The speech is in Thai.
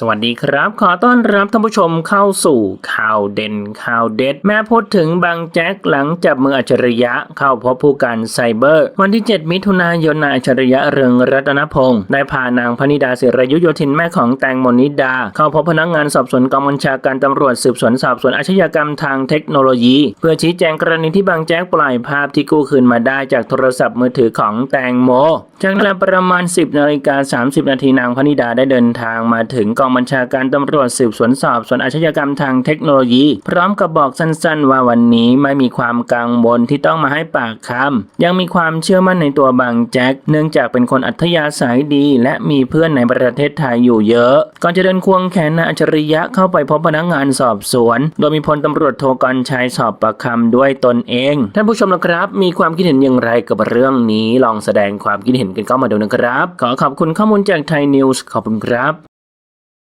สวัสดีครับ ขอต้อนรับท่านผู้ชมเข้าสู่ข่าวเด่นข่าวเด็ด แม่พูดถึงบางแจ็คหลังจับมืออัจฉริยะเข้าพบผู้การไซเบอร์ วันที่ 7 มิถุนายนนายอัจฉริยะเรืองรัตนพงศ์ได้พานางพนิดาศิรยุโยธินแม่ของแตงโมนิดา เข้าพบพนักงานสอบสวนกองบัญชาการตำรวจสืบสวนสอบสวนอาชญากรรมทางเทคโนโลยี เพื่อชี้แจงกรณีที่บางแจ็คปล่อยภาพที่กู้คืนมาได้จากโทรศัพท์มือถือของแตงโมจากนั้นประมาณ 10นาฬิกา30นาทีนางพนิดาได้เดินทางมาถึงกององบัญชาการตำรวจสืบสวนสอบสวนอาชญากรรมทางเทคโนโลยี พร้อมกับบอกสั้นๆ ว่าวันนี้ไม่มีความกังวลที่ต้องมาให้ปากคำยังมีความเชื่อมั่นในตัวบางแจ็คเนื่องจากเป็นคนอัธยาศัยดี และมีเพื่อนในประเทศไทยอยู่เยอะ ก่อนจะเดินควงแขนนายอัจฉริยะเข้าไปพบพนักงานสอบสวน โดยมีพลตำรวจโทกรชัยสอบปากคำด้วยตนเองท่านผู้ชมนะครับ มีความคิดเห็นอย่างไรกับเรื่องนี้ลองแสดงความคิดเห็นกันเข้ามาดูนะครับ ขอขอบคุณข้อมูลจากไทยนิวส์ขอบคุณครับ